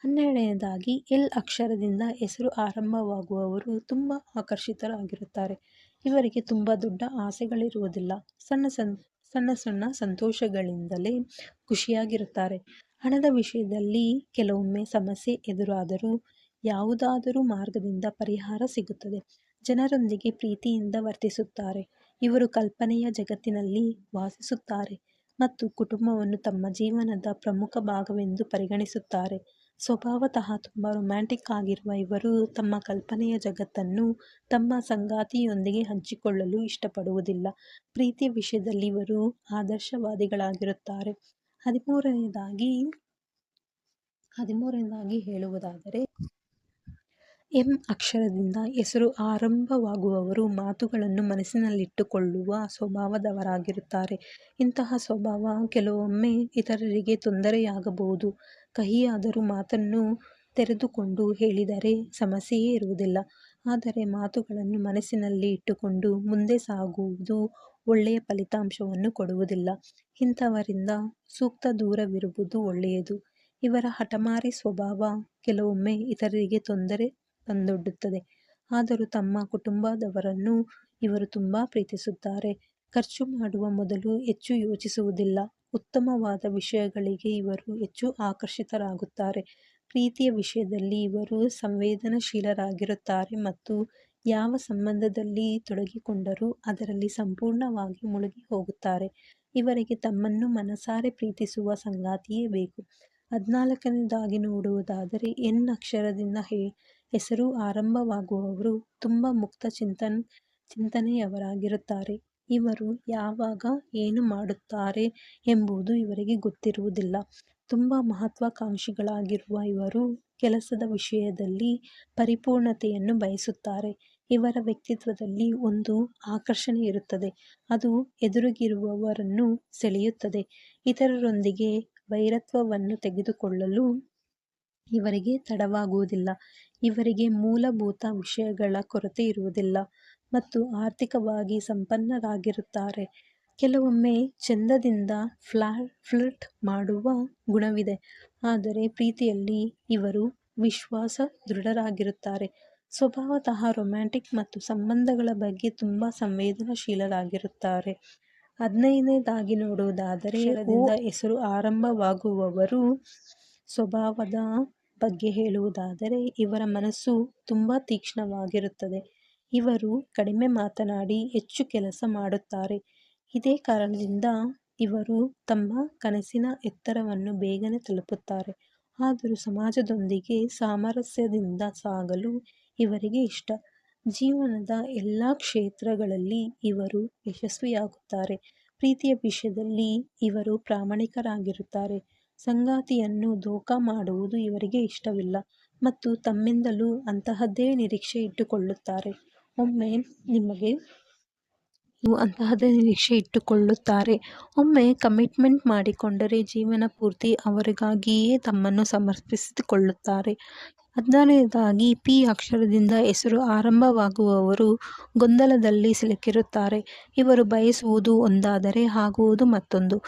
ಹನ್ನೆರಡನೆಯದಾಗಿ ಎಲ್ ಅಕ್ಷರದಿಂದ ಹೆಸರು ಆರಂಭವಾಗುವವರು ತುಂಬ ಆಕರ್ಷಿತರಾಗಿರುತ್ತಾರೆ. ಇವರಿಗೆ ತುಂಬ ದೊಡ್ಡ ಆಸೆಗಳಿರುವುದಿಲ್ಲ. ಸಣ್ಣ ಸಣ್ಣ ಸಣ್ಣ ಸಣ್ಣ ಸಂತೋಷಗಳಿಂದಲೇ ಖುಷಿಯಾಗಿರುತ್ತಾರೆ. ಹಣದ ವಿಷಯದಲ್ಲಿ ಕೆಲವೊಮ್ಮೆ ಸಮಸ್ಯೆ ಎದುರಾದರೂ ಯಾವುದಾದರೂ ಮಾರ್ಗದಿಂದ ಪರಿಹಾರ ಸಿಗುತ್ತದೆ. ಜನರೊಂದಿಗೆ ಪ್ರೀತಿಯಿಂದ ವರ್ತಿಸುತ್ತಾರೆ. ಇವರು ಕಲ್ಪನೆಯ ಜಗತ್ತಿನಲ್ಲಿ ವಾಸಿಸುತ್ತಾರೆ ಮತ್ತು ಕುಟುಂಬವನ್ನು ತಮ್ಮ ಜೀವನದ ಪ್ರಮುಖ ಭಾಗವೆಂದು ಪರಿಗಣಿಸುತ್ತಾರೆ. ಸ್ವಭಾವತಃ ತುಂಬ ರೊಮ್ಯಾಂಟಿಕ್ ಆಗಿರುವ ಇವರು ತಮ್ಮ ಕಲ್ಪನೆಯ ಜಗತ್ತನ್ನು ತಮ್ಮ ಸಂಗಾತಿಯೊಂದಿಗೆ ಹಂಚಿಕೊಳ್ಳಲು ಇಷ್ಟಪಡುವುದಿಲ್ಲ. ಪ್ರೀತಿಯ ವಿಷಯದಲ್ಲಿ ಇವರು ಆದರ್ಶವಾದಿಗಳಾಗಿರುತ್ತಾರೆ. ಹದಿಮೂರನೆಯದಾಗಿ ಹದಿಮೂರನೇದಾಗಿ ಹೇಳುವುದಾದರೆ, ಎಂ. ಅಕ್ಷರದಿಂದ ಹೆಸರು ಆರಂಭವಾಗುವವರು ಮಾತುಗಳನ್ನು ಮನಸ್ಸಿನಲ್ಲಿಟ್ಟುಕೊಳ್ಳುವ ಸ್ವಭಾವದವರಾಗಿರುತ್ತಾರೆ. ಇಂತಹ ಸ್ವಭಾವ ಕೆಲವೊಮ್ಮೆ ಇತರರಿಗೆ ತೊಂದರೆಯಾಗಬಹುದು. ಕಹಿಯಾದರೂ ಮಾತನ್ನು ತೆರೆದುಕೊಂಡು ಹೇಳಿದರೆ ಸಮಸ್ಯೆಯೇ ಇರುವುದಿಲ್ಲ. ಆದರೆ ಮಾತುಗಳನ್ನು ಮನಸ್ಸಿನಲ್ಲಿ ಇಟ್ಟುಕೊಂಡು ಮುಂದೆ ಸಾಗುವುದು ಒಳ್ಳೆಯ ಫಲಿತಾಂಶವನ್ನು ಕೊಡುವುದಿಲ್ಲ. ಇಂಥವರಿಂದ ಸೂಕ್ತ ದೂರವಿರುವುದು ಒಳ್ಳೆಯದು. ಇವರ ಹಠಮಾರಿ ಸ್ವಭಾವ ಕೆಲವೊಮ್ಮೆ ಇತರರಿಗೆ ತೊಂದರೆ ತಂದೊಡ್ಡುತ್ತದೆ. ಆದರೂ ತಮ್ಮ ಕುಟುಂಬದವರನ್ನು ಇವರು ತುಂಬ ಪ್ರೀತಿಸುತ್ತಾರೆ. ಖರ್ಚು ಮಾಡುವ ಮೊದಲು ಹೆಚ್ಚು ಯೋಚಿಸುವುದಿಲ್ಲ. ಉತ್ತಮವಾದ ವಿಷಯಗಳಿಗೆ ಇವರು ಹೆಚ್ಚು ಆಕರ್ಷಿತರಾಗುತ್ತಾರೆ. ಪ್ರೀತಿಯ ವಿಷಯದಲ್ಲಿ ಇವರು ಸಂವೇದನಾಶೀಲರಾಗಿರುತ್ತಾರೆ ಮತ್ತು ಯಾವ ಸಂಬಂಧದಲ್ಲಿ ತೊಡಗಿಕೊಂಡರೂ ಅದರಲ್ಲಿ ಸಂಪೂರ್ಣವಾಗಿ ಮುಳುಗಿ ಹೋಗುತ್ತಾರೆ ಇವರಿಗೆ ತಮ್ಮನ್ನು ಮನಸಾರೆ ಪ್ರೀತಿಸುವ ಸಂಗಾತಿಯೇ ಬೇಕು. ಹದಿನಾಲ್ಕನೇದಾಗಿ ನೋಡುವುದಾದರೆ, ಎನ್ ಅಕ್ಷರದಿಂದ ಹೆಸರು ಆರಂಭವಾಗುವವರು ತುಂಬ ಮುಕ್ತ ಚಿಂತನ್, ಚಿಂತನೆಯವರಾಗಿರುತ್ತಾರೆ. ಇವರು ಯಾವಾಗ ಏನು ಮಾಡುತ್ತಾರೆ ಎಂಬುದು ಇವರಿಗೆ ಗೊತ್ತಿರುವುದಿಲ್ಲ. ತುಂಬ ಮಹತ್ವಾಕಾಂಕ್ಷಿಗಳಾಗಿರುವ ಇವರು ಕೆಲಸದ ವಿಷಯದಲ್ಲಿ ಪರಿಪೂರ್ಣತೆಯನ್ನು ಬಯಸುತ್ತಾರೆ. ಇವರ ವ್ಯಕ್ತಿತ್ವದಲ್ಲಿ ಒಂದು ಆಕರ್ಷಣೆ ಇರುತ್ತದೆ. ಅದು ಎದುರಿಗಿರುವವರನ್ನು ಸೆಳೆಯುತ್ತದೆ. ಇತರರೊಂದಿಗೆ ವೈರತ್ವವನ್ನು ತೆಗೆದುಕೊಳ್ಳಲು ಇವರಿಗೆ ತಡವಾಗುವುದಿಲ್ಲ. ಇವರಿಗೆ ಮೂಲಭೂತ ವಿಷಯಗಳ ಕೊರತೆ ಇರುವುದಿಲ್ಲ. ಮತ್ತು ಆರ್ಥಿಕವಾಗಿ ಸಂಪನ್ನರಾಗಿರುತ್ತಾರೆ. ಕೆಲವೊಮ್ಮೆ ಚಂದದಿಂದ ಫ್ಲಾ ಫ್ಲರ್ಟ್ ಮಾಡುವ ಗುಣವಿದೆ. ಆದರೆ ಪ್ರೀತಿಯಲ್ಲಿ ಇವರು ವಿಶ್ವಾಸ ದೃಢರಾಗಿರುತ್ತಾರೆ. ಸ್ವಭಾವತಃ ರೊಮ್ಯಾಂಟಿಕ್ ಮತ್ತು ಸಂಬಂಧಗಳ ಬಗ್ಗೆ ತುಂಬ ಸಂವೇದನಾಶೀಲರಾಗಿರುತ್ತಾರೆ. ಹದಿನೈದನೇದಾಗಿ ನೋಡುವುದಾದರೆ ಹೆಸರು ಆರಂಭವಾಗುವವರು ಸ್ವಭಾವದ ಬಗ್ಗೆ ಹೇಳುವುದಾದರೆ ಇವರ ಮನಸ್ಸು ತುಂಬ ತೀಕ್ಷ್ಣವಾಗಿರುತ್ತದೆ. ಇವರು ಕಡಿಮೆ ಮಾತನಾಡಿ ಹೆಚ್ಚು ಕೆಲಸ ಮಾಡುತ್ತಾರೆ. ಇದೇ ಕಾರಣದಿಂದ ಇವರು ತಮ್ಮ ಕನಸಿನ ಎತ್ತರವನ್ನು ಬೇಗನೆ ತಲುಪುತ್ತಾರೆ. ಆದರೂ ಸಮಾಜದೊಂದಿಗೆ ಸಾಮರಸ್ಯದಿಂದ ಸಾಗಲು ಇವರಿಗೆ ಇಷ್ಟ. ಜೀವನದ ಎಲ್ಲ ಕ್ಷೇತ್ರಗಳಲ್ಲಿ ಇವರು ಯಶಸ್ವಿಯಾಗುತ್ತಾರೆ. ಪ್ರೀತಿಯ ವಿಷಯದಲ್ಲಿ ಇವರು ಪ್ರಾಮಾಣಿಕರಾಗಿರುತ್ತಾರೆ. ಸಂಗಾತಿಯನ್ನು ದೋಖಾ ಮಾಡುವುದು ಇವರಿಗೆ ಇಷ್ಟವಿಲ್ಲ ಮತ್ತು ತಮ್ಮಿಂದಲೂ ಅಂತಹದ್ದೇ ನಿರೀಕ್ಷೆ ಇಟ್ಟುಕೊಳ್ಳುತ್ತಾರೆ. ಒಮ್ಮೆ ನಿಮಗೆ ನೀವು ಅಂತಹದೇ ನಿರೀಕ್ಷೆ ಇಟ್ಟುಕೊಳ್ಳುತ್ತಾರೆ. ಒಮ್ಮೆ ಕಮಿಟ್ಮೆಂಟ್ ಮಾಡಿಕೊಂಡರೆ ಜೀವನ ಪೂರ್ತಿ ಅವರಿಗಾಗಿಯೇ ತಮ್ಮನ್ನು ಸಮರ್ಪಿಸಿಕೊಳ್ಳುತ್ತಾರೆ. ಹದಿನಾರನೇದಾಗಿ ಪಿ ಅಕ್ಷರದಿಂದ ಹೆಸರು ಆರಂಭವಾಗುವವರು ಗೊಂದಲದಲ್ಲಿ ಸಿಲುಕಿರುತ್ತಾರೆ. ಇವರು ಬಯಸುವುದು ಒಂದಾದರೆ ಆಗುವುದು ಮತ್ತೊಂದು.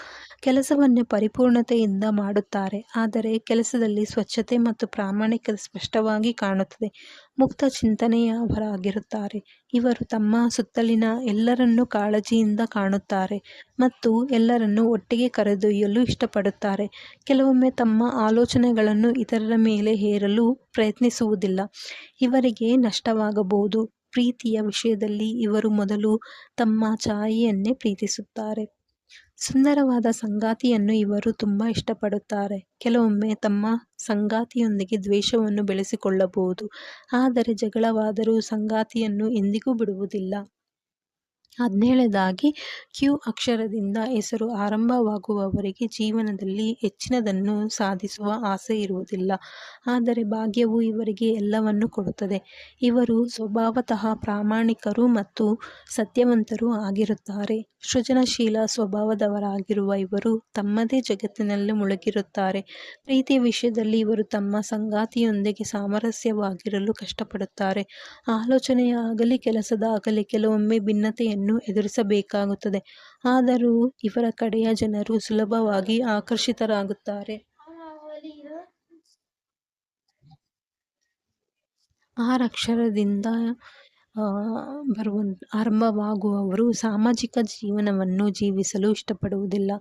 ಕೆಲಸವನ್ನು ಪರಿಪೂರ್ಣತೆಯಿಂದ ಮಾಡುತ್ತಾರೆ. ಆದರೆ ಕೆಲಸದಲ್ಲಿ ಸ್ವಚ್ಛತೆ ಮತ್ತು ಪ್ರಾಮಾಣಿಕ ಸ್ಪಷ್ಟವಾಗಿ ಕಾಣುತ್ತದೆ. ಮುಕ್ತ ಚಿಂತನೆಯವರಾಗಿರುತ್ತಾರೆ ಇವರು ತಮ್ಮ ಸುತ್ತಲಿನ ಎಲ್ಲರನ್ನೂ ಕಾಳಜಿಯಿಂದ ಕಾಣುತ್ತಾರೆ ಮತ್ತು ಎಲ್ಲರನ್ನು ಒಟ್ಟಿಗೆ ಕರೆದೊಯ್ಯಲು ಇಷ್ಟಪಡುತ್ತಾರೆ. ಕೆಲವೊಮ್ಮೆ ತಮ್ಮ ಆಲೋಚನೆಗಳನ್ನು ಇತರರ ಮೇಲೆ ಹೇರಲು ಪ್ರಯತ್ನಿಸುವುದಿಲ್ಲ. ಇವರಿಗೆ ನಷ್ಟವಾಗಬಹುದು. ಪ್ರೀತಿಯ ವಿಷಯದಲ್ಲಿ ಇವರು ಮೊದಲು ತಮ್ಮ ಛಾಯೆಯನ್ನೇ ಪ್ರೀತಿಸುತ್ತಾರೆ. ಸುಂದರವಾದ ಸಂಗಾತಿಯನ್ನು ಇವರು ತುಂಬ ಇಷ್ಟಪಡುತ್ತಾರೆ. ಕೆಲವೊಮ್ಮೆ ತಮ್ಮ ಸಂಗಾತಿಯೊಂದಿಗೆ ದ್ವೇಷವನ್ನು ಬೆಳೆಸಿಕೊಳ್ಳಬಹುದು. ಆದರೆ ಜಗಳವಾದರೂ ಸಂಗಾತಿಯನ್ನು ಎಂದಿಗೂ ಬಿಡುವುದಿಲ್ಲ. ಹದಿನೇಳನೇದಾಗಿ ಕ್ಯೂ ಅಕ್ಷರದಿಂದ ಹೆಸರು ಆರಂಭವಾಗುವವರಿಗೆ ಜೀವನದಲ್ಲಿ ಹೆಚ್ಚಿನದನ್ನು ಸಾಧಿಸುವ ಆಸೆ ಇರುವುದಿಲ್ಲ. ಆದರೆ ಭಾಗ್ಯವು ಇವರಿಗೆ ಎಲ್ಲವನ್ನೂ ಕೊಡುತ್ತದೆ. ಇವರು ಸ್ವಭಾವತಃ ಪ್ರಾಮಾಣಿಕರು ಮತ್ತು ಸತ್ಯವಂತರೂ ಆಗಿರುತ್ತಾರೆ. ಸೃಜನಶೀಲ ಸ್ವಭಾವದವರಾಗಿರುವ ಇವರು ತಮ್ಮದೇ ಜಗತ್ತಿನಲ್ಲಿ ಮುಳುಗಿರುತ್ತಾರೆ. ಪ್ರೀತಿಯ ವಿಷಯದಲ್ಲಿ ಇವರು ತಮ್ಮ ಸಂಗಾತಿಯೊಂದಿಗೆ ಸಾಮರಸ್ಯವಾಗಿರಲು ಕಷ್ಟಪಡುತ್ತಾರೆ. ಆಲೋಚನೆಯಾಗಲಿ, ಕೆಲಸದಾಗಲಿ, ಕೆಲವೊಮ್ಮೆ ಭಿನ್ನತೆಯನ್ನು ಎದುರಿಸಬೇಕಾಗುತ್ತದೆ. ಆದರೂ ಇವರ ಕಡೆಯ ಜನರು ಸುಲಭವಾಗಿ ಆಕರ್ಷಿತರಾಗುತ್ತಾರೆ. ಆರಕ್ಷರದಿಂದ ಬರುವ ಆರಂಭವಾಗುವವರು ಸಾಮಾಜಿಕ ಜೀವನವನ್ನು ಜೀವಿಸಲು ಇಷ್ಟಪಡುವುದಿಲ್ಲ.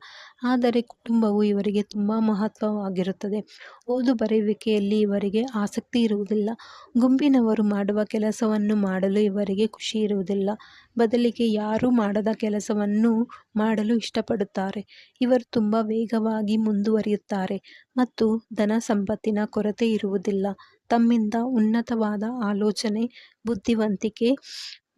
ಆದರೆ ಕುಟುಂಬವು ಇವರಿಗೆ ತುಂಬ ಮಹತ್ವವಾಗಿರುತ್ತದೆ. ಓದು ಬರೆಯುವಿಕೆಯಲ್ಲಿ ಇವರಿಗೆ ಆಸಕ್ತಿ ಇರುವುದಿಲ್ಲ. ಗುಂಪಿನವರು ಮಾಡುವ ಕೆಲಸವನ್ನು ಮಾಡಲು ಇವರಿಗೆ ಖುಷಿ ಇರುವುದಿಲ್ಲ. ಬದಲಿಗೆ ಯಾರೂ ಮಾಡದ ಕೆಲಸವನ್ನು ಮಾಡಲು ಇಷ್ಟಪಡುತ್ತಾರೆ. ಇವರು ತುಂಬ ವೇಗವಾಗಿ ಮುಂದುವರಿಯುತ್ತಾರೆ ಮತ್ತು ಧನ ಸಂಪತ್ತಿನ ಕೊರತೆ ಇರುವುದಿಲ್ಲ. ತಮ್ಮಿಂದ ಉನ್ನತವಾದ ಆಲೋಚನೆ, ಬುದ್ಧಿವಂತಿಕೆ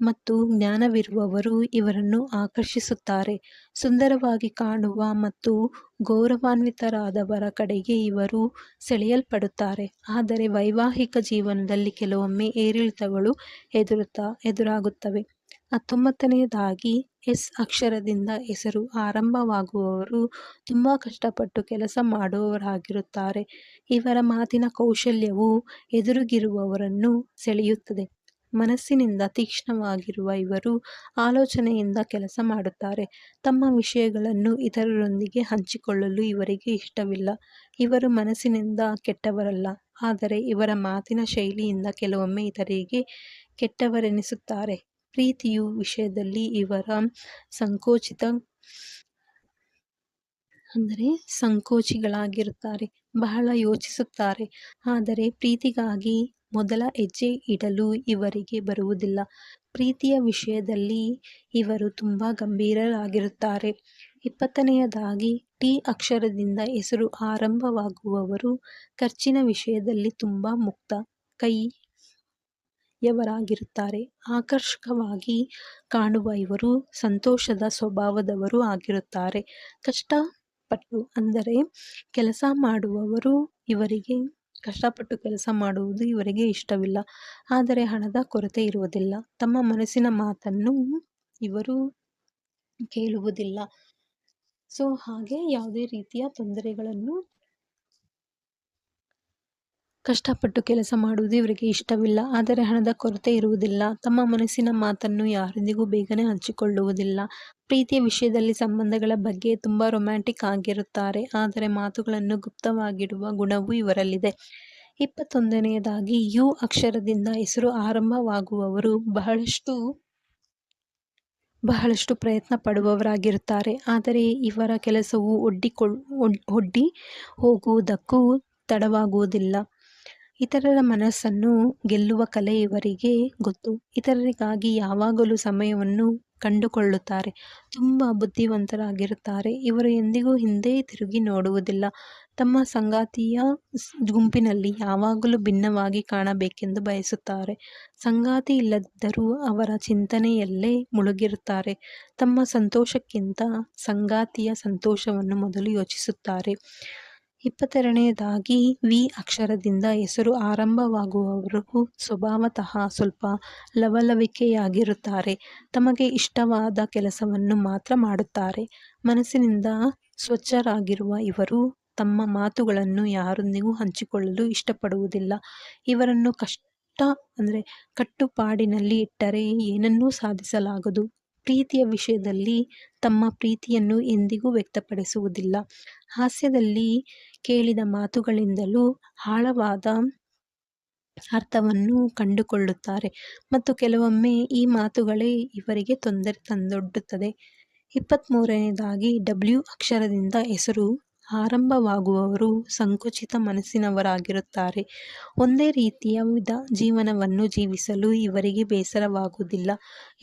ಮತ್ತು ಜ್ಞಾನವಿರುವವರು ಇವರನ್ನು ಆಕರ್ಷಿಸುತ್ತಾರೆ. ಸುಂದರವಾಗಿ ಕಾಣುವ ಮತ್ತು ಗೌರವಾನ್ವಿತರಾದವರ ಕಡೆಗೆ ಇವರು ಸೆಳೆಯಲ್ಪಡುತ್ತಾರೆ. ಆದರೆ ವೈವಾಹಿಕ ಜೀವನದಲ್ಲಿ ಕೆಲವೊಮ್ಮೆ ಏರಿಳಿತಗಳು ಎದುರುತ್ತಾ, ಎದುರಾಗುತ್ತವೆ. ಹತ್ತೊಂಬತ್ತನೆಯದಾಗಿ ಎಸ್ ಅಕ್ಷರದಿಂದ ಹೆಸರು ಆರಂಭವಾಗುವವರು ತುಂಬ ಕಷ್ಟಪಟ್ಟು ಕೆಲಸ ಮಾಡುವವರಾಗಿರುತ್ತಾರೆ. ಇವರ ಮಾತಿನ ಕೌಶಲ್ಯವು ಎದುರಿಗಿರುವವರನ್ನು ಸೆಳೆಯುತ್ತದೆ. ಮನಸ್ಸಿನಿಂದ ತೀಕ್ಷ್ಣವಾಗಿರುವ ಇವರು ಆಲೋಚನೆಯಿಂದ ಕೆಲಸ ಮಾಡುತ್ತಾರೆ. ತಮ್ಮ ವಿಷಯಗಳನ್ನು ಇತರರೊಂದಿಗೆ ಹಂಚಿಕೊಳ್ಳಲು ಇವರಿಗೆ ಇಷ್ಟವಿಲ್ಲ. ಇವರು ಮನಸ್ಸಿನಿಂದ ಕೆಟ್ಟವರಲ್ಲ, ಆದರೆ ಇವರ ಮಾತಿನ ಶೈಲಿಯಿಂದ ಕೆಲವೊಮ್ಮೆ ಇತರರಿಗೆ ಕೆಟ್ಟವರೆನಿಸುತ್ತಾರೆ. ಪ್ರೀತಿಯು ವಿಷಯದಲ್ಲಿ ಇವರ ಸಂಕೋಚಿತ ಅಂದರೆ ಸಂಕೋಚಿಗಳಾಗಿರುತ್ತಾರೆ. ಬಹಳ ಯೋಚಿಸುತ್ತಾರೆ. ಆದರೆ ಪ್ರೀತಿಗಾಗಿ ಮೊದಲ ಹೆಜ್ಜೆ ಇಡಲು ಇವರಿಗೆ ಬರುವುದಿಲ್ಲ. ಪ್ರೀತಿಯ ವಿಷಯದಲ್ಲಿ ಇವರು ತುಂಬ ಗಂಭೀರರಾಗಿರುತ್ತಾರೆ. ಇಪ್ಪತ್ತನೆಯದಾಗಿ, ಟಿ ಅಕ್ಷರದಿಂದ ಹೆಸರು ಆರಂಭವಾಗುವವರು ಖರ್ಚಿನ ವಿಷಯದಲ್ಲಿ ತುಂಬ ಮುಕ್ತ. ಕೈಯವರಾಗಿರುತ್ತಾರೆ ಆಕರ್ಷಕವಾಗಿ ಕಾಣುವ ಇವರು ಸಂತೋಷದ ಸ್ವಭಾವದವರು ಆಗಿರುತ್ತಾರೆ. ಕಷ್ಟಪಟ್ಟು ಅಂದರೆ ಕೆಲಸ ಮಾಡುವವರು ಇವರಿಗೆ, ಕಷ್ಟಪಟ್ಟು ಕೆಲಸ ಮಾಡುವುದು ಇವರಿಗೆ ಇಷ್ಟವಿಲ್ಲ. ಆದರೆ ಹಣದ ಕೊರತೆ ಇರುವುದಿಲ್ಲ. ತಮ್ಮ ಮನಸ್ಸಿನ ಮಾತನ್ನು ಇವರು ಕೇಳುವುದಿಲ್ಲ. ಸೊ, ಹಾಗೆ ಯಾವುದೇ ರೀತಿಯ ತೊಂದರೆಗಳನ್ನು ಕಷ್ಟಪಟ್ಟು ಕೆಲಸ ಮಾಡುವುದು ಇವರಿಗೆ ಇಷ್ಟವಿಲ್ಲ. ಆದರೆ ಹಣದ ಕೊರತೆ ಇರುವುದಿಲ್ಲ. ತಮ್ಮ ಮನಸ್ಸಿನ ಮಾತನ್ನು ಯಾರೊಂದಿಗೂ ಬೇಗನೆ ಹಂಚಿಕೊಳ್ಳುವುದಿಲ್ಲ. ಪ್ರೀತಿಯ ವಿಷಯದಲ್ಲಿ ಸಂಬಂಧಗಳ ಬಗ್ಗೆ ತುಂಬ ರೊಮ್ಯಾಂಟಿಕ್ ಆಗಿರುತ್ತಾರೆ. ಆದರೆ ಮಾತುಗಳನ್ನು ಗುಪ್ತವಾಗಿಡುವ ಗುಣವೂ ಇವರಲ್ಲಿದೆ. ಇಪ್ಪತ್ತೊಂದನೆಯದಾಗಿ, ಯು ಅಕ್ಷರದಿಂದ ಹೆಸರು ಆರಂಭವಾಗುವವರು ಬಹಳಷ್ಟು ಬಹಳಷ್ಟು ಪ್ರಯತ್ನ ಪಡುವವರಾಗಿರುತ್ತಾರೆ. ಆದರೆ ಇವರ ಕೆಲಸವು ಒಡ್ಡಿಕೊಳ್ ಒಡ್ಡಿ ಹೋಗುವುದಕ್ಕೂ ತಡವಾಗುವುದಿಲ್ಲ. ಇತರರ ಮನಸ್ಸನ್ನು ಗೆಲ್ಲುವ ಕಲೆ ಇವರಿಗೆ ಗೊತ್ತು. ಇತರರಿಗಾಗಿ ಯಾವಾಗಲೂ ಸಮಯವನ್ನು ಕಂಡುಕೊಳ್ಳುತ್ತಾರೆ. ತುಂಬ ಬುದ್ಧಿವಂತರಾಗಿರುತ್ತಾರೆ. ಇವರು ಎಂದಿಗೂ ಹಿಂದೆ ತಿರುಗಿ ನೋಡುವುದಿಲ್ಲ. ತಮ್ಮ ಸಂಗಾತಿಯ ಗುಂಪಿನಲ್ಲಿ ಯಾವಾಗಲೂ ಭಿನ್ನವಾಗಿ ಕಾಣಬೇಕೆಂದು ಬಯಸುತ್ತಾರೆ. ಸಂಗಾತಿ ಇಲ್ಲದಿದ್ದರೂ ಅವರ ಚಿಂತನೆಯಲ್ಲೇ ಮುಳುಗಿರುತ್ತಾರೆ. ತಮ್ಮ ಸಂತೋಷಕ್ಕಿಂತ ಸಂಗಾತಿಯ ಸಂತೋಷವನ್ನು ಮೊದಲು ಯೋಚಿಸುತ್ತಾರೆ. ಇಪ್ಪತ್ತೆರಡನೆಯದಾಗಿ ವಿ ಅಕ್ಷರದಿಂದ ಹೆಸರು ಆರಂಭವಾಗುವವರು ಸ್ವಭಾವತಃ ಸ್ವಲ್ಪ ಲವಲವಿಕೆಯಾಗಿರುತ್ತಾರೆ. ತಮಗೆ ಇಷ್ಟವಾದ ಕೆಲಸವನ್ನು ಮಾತ್ರ ಮಾಡುತ್ತಾರೆ. ಮನಸ್ಸಿನಿಂದ ಸ್ವಚ್ಛರಾಗಿರುವ ಇವರು ತಮ್ಮ ಮಾತುಗಳನ್ನು ಯಾರೊಂದಿಗೂ ಹಂಚಿಕೊಳ್ಳಲು ಇಷ್ಟಪಡುವುದಿಲ್ಲ. ಇವರನ್ನು ಕಷ್ಟ, ಅಂದರೆ ಕಟ್ಟುಪಾಡಿನಲ್ಲಿ ಇಟ್ಟರೆ ಏನನ್ನೂ ಸಾಧಿಸಲಾಗದು. ಪ್ರೀತಿಯ ವಿಷಯದಲ್ಲಿ ತಮ್ಮ ಪ್ರೀತಿಯನ್ನು ಎಂದಿಗೂ ವ್ಯಕ್ತಪಡಿಸುವುದಿಲ್ಲ. ಹಾಸ್ಯದಲ್ಲಿ ಕೇಳಿದ ಮಾತುಗಳಿಂದಲೂ ಆಳವಾದ ಅರ್ಥವನ್ನು ಕಂಡುಕೊಳ್ಳುತ್ತಾರೆ ಮತ್ತು ಕೆಲವೊಮ್ಮೆ ಈ ಮಾತುಗಳೇ ಇವರಿಗೆ ತೊಂದರೆ ತಂದೊಡ್ಡುತ್ತದೆ. ಇಪ್ಪತ್ತ್ಮೂರನೇದಾಗಿ ಡಬ್ಲ್ಯೂ ಅಕ್ಷರದಿಂದ ಹೆಸರು ಆರಂಭವಾಗುವವರು ಸಂಕುಚಿತ ಮನಸ್ಸಿನವರಾಗಿರುತ್ತಾರೆ. ಒಂದೇ ರೀತಿಯ ವಿಧ ಜೀವನವನ್ನು ಜೀವಿಸಲು ಇವರಿಗೆ ಬೇಸರವಾಗುವುದಿಲ್ಲ.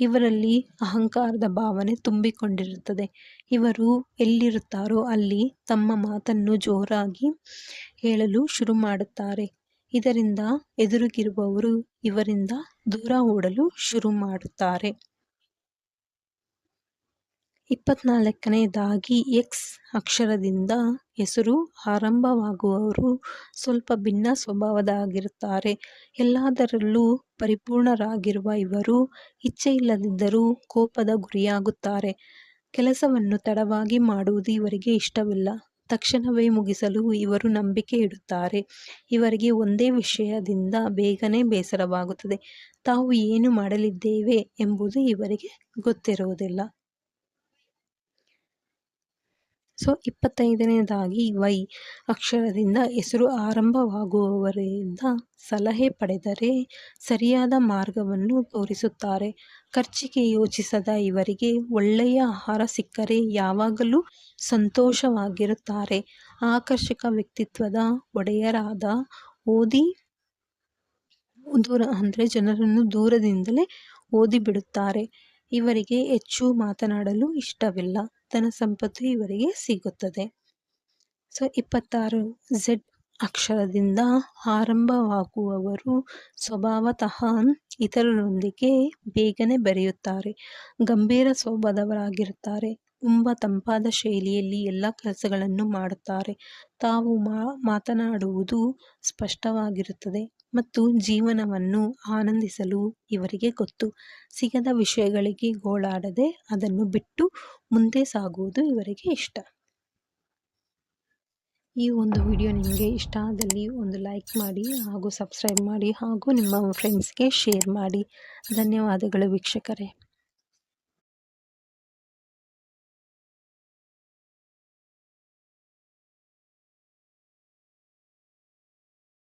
ಇವರಲ್ಲಿ ಅಹಂಕಾರದ ಭಾವನೆ ತುಂಬಿಕೊಂಡಿರುತ್ತದೆ. ಇವರು ಎಲ್ಲಿರುತ್ತಾರೋ ಅಲ್ಲಿ ತಮ್ಮ ಮಾತನ್ನು ಜೋರಾಗಿ ಹೇಳಲು ಶುರು ಮಾಡುತ್ತಾರೆ. ಇದರಿಂದ ಎದುರಿಗಿರುವವರು ಇವರಿಂದ ದೂರ ಓಡಲು ಶುರು ಮಾಡುತ್ತಾರೆ. ಇಪ್ಪತ್ನಾಲ್ಕನೆಯದಾಗಿ ಎಕ್ಸ್ ಅಕ್ಷರದಿಂದ ಹೆಸರು ಆರಂಭವಾಗುವವರು ಸ್ವಲ್ಪ ಭಿನ್ನ ಸ್ವಭಾವದಾಗಿರುತ್ತಾರೆ. ಎಲ್ಲದರಲ್ಲೂ ಪರಿಪೂರ್ಣರಾಗಿರುವ ಇವರು ಇಚ್ಛೆಯಿಲ್ಲದಿದ್ದರೂ ಕೋಪದ ಗುರಿಯಾಗುತ್ತಾರೆ. ಕೆಲಸವನ್ನು ತಡವಾಗಿ ಮಾಡುವುದು ಇವರಿಗೆ ಇಷ್ಟವಿಲ್ಲ. ತಕ್ಷಣವೇ ಮುಗಿಸಲು ಇವರು ನಂಬಿಕೆ ಇಡುತ್ತಾರೆ. ಇವರಿಗೆ ಒಂದೇ ವಿಷಯದಿಂದ ಬೇಗನೆ ಬೇಸರವಾಗುತ್ತದೆ. ತಾವು ಏನು ಮಾಡಲಿದ್ದೇವೆ ಎಂಬುದು ಇವರಿಗೆ ಗೊತ್ತಿರುವುದಿಲ್ಲ. ಸೊ ಇಪ್ಪತ್ತೈದನೇದಾಗಿ ವೈ ಅಕ್ಷರದಿಂದ ಹೆಸರು ಆರಂಭವಾಗುವವರಿಂದ ಸಲಹೆ ಪಡೆದರೆ ಸರಿಯಾದ ಮಾರ್ಗವನ್ನು ತೋರಿಸುತ್ತಾರೆ. ಖರ್ಚಿಗೆ ಯೋಚಿಸದ ಇವರಿಗೆ ಒಳ್ಳೆಯ ಆಹಾರ ಸಿಕ್ಕರೆ ಯಾವಾಗಲೂ ಸಂತೋಷವಾಗಿರುತ್ತಾರೆ. ಆಕರ್ಷಕ ವ್ಯಕ್ತಿತ್ವದ ಒಡೆಯರಾದ ಓದಿ ದೂರ ಅಂದರೆ ಜನರನ್ನು ದೂರದಿಂದಲೇ ಓದಿ ಬಿಡುತ್ತಾರೆ ಇವರಿಗೆ ಹೆಚ್ಚು ಮಾತನಾಡಲು ಇಷ್ಟವಿಲ್ಲ. ಧನ ಸಂಪತ್ತು ಇವರಿಗೆ ಸಿಗುತ್ತದೆ. ಸೊ, ಇಪ್ಪತ್ತಾರು ಝೆಡ್ ಅಕ್ಷರದಿಂದ ಆರಂಭವಾಗುವವರು ಸ್ವಭಾವತಃ ಇತರರೊಂದಿಗೆ ಬೇಗನೆ ಬೆರೆಯುತ್ತಾರೆ. ಗಂಭೀರ ಸ್ವಭಾವದವರಾಗಿರುತ್ತಾರೆ ತುಂಬ ತಂಪಾದ ಶೈಲಿಯಲ್ಲಿ ಎಲ್ಲ ಕೆಲಸಗಳನ್ನು ಮಾಡುತ್ತಾರೆ. ತಾವು ಮಾತನಾಡುವುದು ಸ್ಪಷ್ಟವಾಗಿರುತ್ತದೆ. ಮತ್ತು ಜೀವನವನ್ನು ಆನಂದಿಸಲು ಇವರಿಗೆ ಗೊತ್ತು. ಸಿಗದ ವಿಷಯಗಳಿಗೆ ಗೋಳಾಡದೆ ಅದನ್ನು ಬಿಟ್ಟು ಮುಂದೆ ಸಾಗುವುದು ಇವರಿಗೆ ಇಷ್ಟ. ಈ ಒಂದು ವಿಡಿಯೋ ನಿಮಗೆ ಇಷ್ಟ ಆದಲ್ಲಿ ಒಂದು ಲೈಕ್ ಮಾಡಿ ಹಾಗೂ ಸಬ್ಸ್ಕ್ರೈಬ್ ಮಾಡಿ ಹಾಗೂ ನಿಮ್ಮ ಫ್ರೆಂಡ್ಸ್ಗೆ ಶೇರ್ ಮಾಡಿ. ಧನ್ಯವಾದಗಳು ವೀಕ್ಷಕರೇ.